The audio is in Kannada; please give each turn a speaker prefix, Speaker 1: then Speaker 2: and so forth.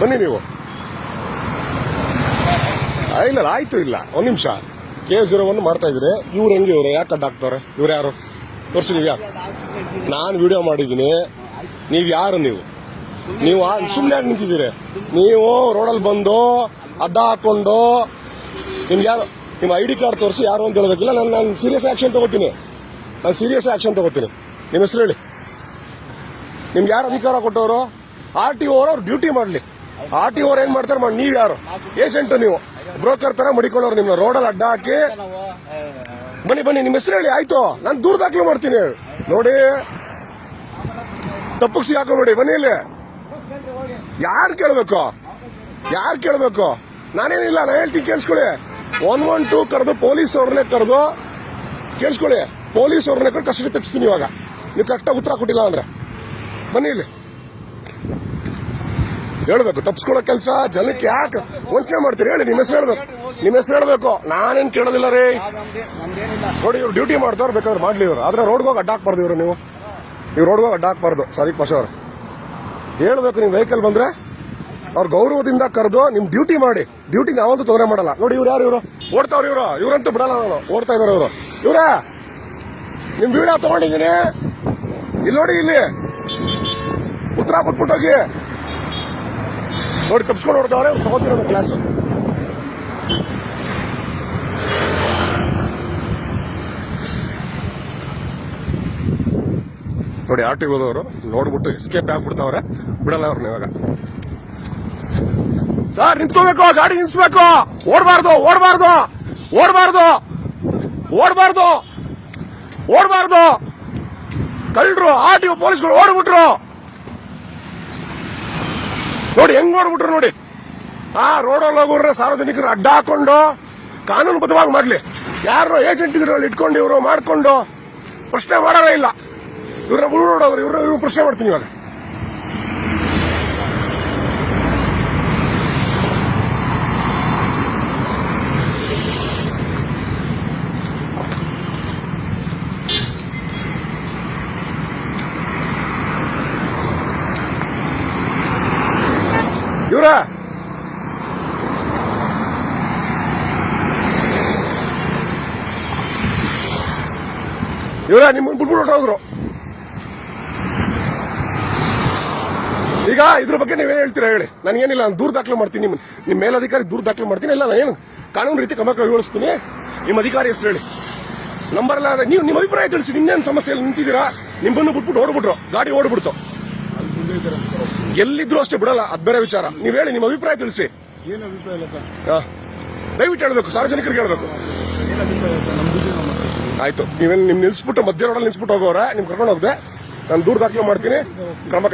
Speaker 1: ಬನ್ನಿ ನೀವು. ಇಲ್ಲ ಆಯ್ತು, ಇಲ್ಲ. ಒಂದ್ ನಿಮಿಷ. ಕೆ ಜೀರೋ ಒಂದು ಮಾಡ್ತಾ ಇದ್ರೆ ಇವ್ರು ಹೆಂಗೆ ಇವ್ರು? ಯಾಕೆ ಅಡ್ಡ ಹಾಕ್ತಾರೆ ಇವ್ರು ಯಾರು? ತೋರಿಸಿ ನಾನು ವಿಡಿಯೋ ಮಾಡಿದ್ದೀನಿ. ನೀವು ಯಾರು ನೀವು? ನೀವು ಸುಮ್ಮನೆ ಯಾಕೆ ನಿಂತಿದ್ದೀರಿ? ನೀವು ರೋಡಲ್ಲಿ ಬಂದು ಅಡ್ಡ ಹಾಕೊಂಡು ನಿಮ್ಗೆ ಯಾರು ನಿಮ್ಮ ಐ ಡಿ ಕಾರ್ಡ್ ತೋರಿಸಿ ಯಾರು ಅಂತ ಹೇಳಬೇಕಿಲ್ಲ ನಾನು ನಾನು ಸೀರಿಯಸ್ ಆಕ್ಷನ್ ತಗೋತೀನಿ. ನಾನು ಸೀರಿಯಸ್ ಆಕ್ಷನ್ ತಗೋತೀನಿ. ನಿಮ್ಮ ಹೆಸರು ಹೇಳಿ. ನಿಮ್ಗೆ ಯಾರು ಅಧಿಕಾರ ಕೊಟ್ಟವರು? ಆರ್ ಟಿ ಓರ್ ಅವ್ರು ಡ್ಯೂಟಿ ಮಾಡಲಿ. ಆರ್ ಟಿ ಓರ್ ಏನ್ ಮಾಡ್ತಾರೆ ನೀವ್ ಯಾರು? ಏಜೆಂಟ್ ನೀವು. ಬ್ರೋಕರ್ ತರ ಮಡಿಕೊಳ್ಳೋರು ನಿಮ್ಮ ರೋಡಲ್ಲಿ ಅಡ್ಡ ಹಾಕಿ. ಬನ್ನಿ ಬನ್ನಿ, ನಿಮ್ಮ ಹೆಸರು ಹೇಳಿ. ಆಯ್ತು. ನಾನು ದೂರ ದಾಖಲು ಮಾಡ್ತೀನಿ. ನೋಡಿ. ತಪ್ಪಿಗೆ ಸಿಗಾಕೋಬೇಡಿ ಬನ್ನಿ ಇಲ್ಲಿ. ಯಾರು ಕೇಳಬೇಕು? ಯಾರು ಕೇಳಬೇಕು? ನಾನೇನಿಲ್ಲ. ನಾ ಹೇಳ್ತೀನಿ, ಕೇಳಿಸ್ಕೊಳ್ಳಿ. ಒನ್ ಒನ್ ಟೂ ಕರೆದು ಪೊಲೀಸ್ ಅವ್ರನ್ನೇ ಕರೆದು ಕೇಳಿಸ್ಕೊಳ್ಳಿ. ಪೊಲೀಸ್ ಅವ್ರನ್ನೇ ಕರೆದು ಕಸ್ಟಡಿ ತೆಗಿಸ್ತೀನಿ ಇವಾಗ. ನೀವು ಕರೆಕ್ಟಾಗಿ ಉತ್ತರ ಕೊಟ್ಟಿಲ್ಲ ಅಂದ್ರೆ. ಬನ್ನಿ ಇಲ್ಲಿ. ಹೇಳ್ಬೇಕು ತಪ್ಪಿಸ್ಕೊಳ್ಳೋ ಕೆಲಸ, ಜನಕ್ಕೆ ಯಾಕೆ ವಂಚನೆ ಮಾಡ್ತೀರಿ? ಹೇಳಿ, ನಿಮ್ಮ ಹೆಸರು ಹೇಳ್ಬೇಕು. ನಿಮ್ಮ ಹೆಸರು ಹೇಳ್ಬೇಕು. ನಾನೇನು ಕೇಳೋದಿಲ್ಲ ರೀ. ನೋಡಿ, ಇವ್ರು ಡ್ಯೂಟಿ ಮಾಡ್ತಾರ ಬೇಕಾದ್ರೆ ಮಾಡ್ಲಿ ಇವ್ರು. ಆದ್ರೆ ರೋಡ್ಗೆ ಹೋಗಿ ಅಡ್ಡ ಹಾಕ್ಬಾರ್ದು ಇವ್ರು ನೀವು. ನೀವು ರೋಡ್ಗೆ ಹೋಗಿ ಅಡ್ಡ ಹಾಕ್ಬಾರ್ದು, ಸಾದಿಕ್ ಪಾಷ ಅವ್ರು. ಹೇಳ್ಬೇಕು, ನೀವು ವೆಹಿಕಲ್ ಬಂದ್ರೆ ಅವ್ರ ಗೌರವದಿಂದ ಕರೆದು ನಿಮ್ ಡ್ಯೂಟಿ ಮಾಡಿ. ಡ್ಯೂಟಿ ನಾವಂತೂ ತೊಂದರೆ ಮಾಡಲ್ಲ. ನೋಡಿ, ಇವ್ರು ಯಾರು ಇವರು? ಓಡ್ತಾವ್ರ ಇವರು. ಇವ್ರಂತೂ ಬಿಡಲ್ಲ ನಾನು. ಓಡ್ತಾ ಇದಾರೆ ಇವರು. ಇವ್ರ, ನಿಮ್ ವಿಡಿಯೋ ತಗೊಂಡಿದ್ದೀನಿ. ಇಲ್ಲಿ ನೋಡಿ ಇಲ್ಲಿ. ಉತ್ತರ ಕೊಟ್ಬಿಟ್ಟೋಗಿ ನೋಡಿ ತಪ್ಸ್ಕೊಂಡು ಹೊಡ್ತಾವ್ರೆ ತಗೋತಿರೋದು ಕ್ಲಾಸ್ ನೋಡಿ, ಆರ್ ಟಿ ಹೋದವರು ನೋಡ್ಬಿಟ್ಟು ಎಸ್ಕೇಪ್ ಆಗ್ಬಿಡ್ತಾವ್ರೆ. ಬಿಡಲ್ಲ ಅವ್ರನ್ನ ಇವಾಗ. ಸರ್, ನಿಂತ್ಕೋಬೇಕು, ಗಾಡಿ ನಿಲ್ಸ್ಬೇಕು. ಓಡಬಾರ್ದು ಓಡಬಾರ್ದು ಓಡಬಾರ್ದು ಓಡಬಾರ್ದು ಓಡಬಾರ್ದು. ಕಳ್ಳರು, ಆರ್ ಟಿ ಪೊಲೀಸ್ಗಳು ಓಡ್ಬಿಟ್ರು. ನೋಡಿ, ಹೆಂಗ್ ನೋಡ್ಬಿಟ್ರು ನೋಡಿ. ಆ ರೋಡಲ್ಲಿ ಹೋಗೋರ ಸಾರ್ವಜನಿಕರು ಅಡ್ಡ ಹಾಕೊಂಡು ಕಾನೂನುಬದ್ಧವಾಗಿ ಮಾಡ್ಲಿ ಯಾರು ಏಜೆಂಟ್ಗಳಲ್ಲಿ ಇಟ್ಕೊಂಡು ಇವರು ಮಾಡ್ಕೊಂಡು ಪ್ರಶ್ನೆ ಮಾಡೋರೇ ಇಲ್ಲ. ಇವ್ರನ್ನ ಉಳ್ನೋಡೋರು ಇವ್ರ ಇವ್ರು ಪ್ರಶ್ನೆ ಮಾಡ್ತೀನಿ ಇವಾಗ. ಇವ್ರ? ಇವ್ರ ನಿಮ್ಮ ಬಿಟ್ಬಿಟ್ಟು ಹೊರಟೋದ್ರು ಈಗ ಇದ್ರ ಬಗ್ಗೆ ನೀವೇನ್ ಹೇಳ್ತೀರಾ ಹೇಳಿ? ನನಗೇನಿಲ್ಲ ನಾನು ದೂರ ದಾಖಲೆ ಮಾಡ್ತೀನಿ ನಿಮ್ಮ ನಿಮ್ಮ ಮೇಲಧಿಕಾರಿ ದೂರ ದಾಖಲೆ ಮಾಡ್ತೀನಿ. ಇಲ್ಲ, ನಾನು ಏನು ಕಾನೂನು ರೀತಿ ಕ್ರಮ ಕೈಗೊಳಿಸ್ತೀನಿ? ನಿಮ್ಮ ಅಧಿಕಾರಿ ಹೆಸರು ಹೇಳಿ. ನಂಬರ್ ಎಲ್ಲ. ನೀವು ನಿಮ್ಮ ಅಭಿಪ್ರಾಯ ತಿಳಿಸಿ ನಿಮ್ದೇನು ಸಮಸ್ಯೆಯಲ್ಲಿ ನಿಂತಿದ್ದೀರಾ? ನಿಮ್ಮನ್ನು ಬಿಟ್ಬಿಟ್ಟು ಓಡ್ಬಿಟ್ರು. ಗಾಡಿ ಓಡ್ಬಿಡ್ತು. ಎಲ್ಲಿದ್ರು ಅಷ್ಟೇ ಬಿಡಲ್ಲ. ಅದ್ ಬೇರೆ ವಿಚಾರ. ನೀವ್ ಹೇಳಿ ನಿಮ್ಮ ಅಭಿಪ್ರಾಯ ತಿಳಿಸಿ.
Speaker 2: ಏನು ಅಭಿಪ್ರಾಯ ಇಲ್ಲ ಸರ್.
Speaker 1: ಹಾ. ದಯವಿಟ್ಟು ಹೇಳ್ಬೇಕು ಸಾರ್ವಜನಿಕರಿಗೆ ಹೇಳ್ಬೇಕು.
Speaker 2: ಏನು ಅಭಿಪ್ರಾಯ ಇಲ್ಲ ಸರ್? ನಮ್ಮ ದುಡ್ಡು ನಮ್ಮ ಹತ್ರ.
Speaker 1: ಆಯ್ತು. ನೀವೇನು ನಿಮ್ ನಿಲ್ಸ್ಬಿಟ್ಟು ಮಧ್ಯ ರೋಡಲ್ಲಿ ನಿಲ್ಸ್ಬಿಟ್ಟು ಹೋಗೋರ ನಿಮ್ ಕರ್ಕೊಂಡು ಹೋಗದೆ. ನಾನು ದೂರ ದಾಖಲೆ ಮಾಡ್ತೀನಿ. ಕ್ರಮ ಕೈ-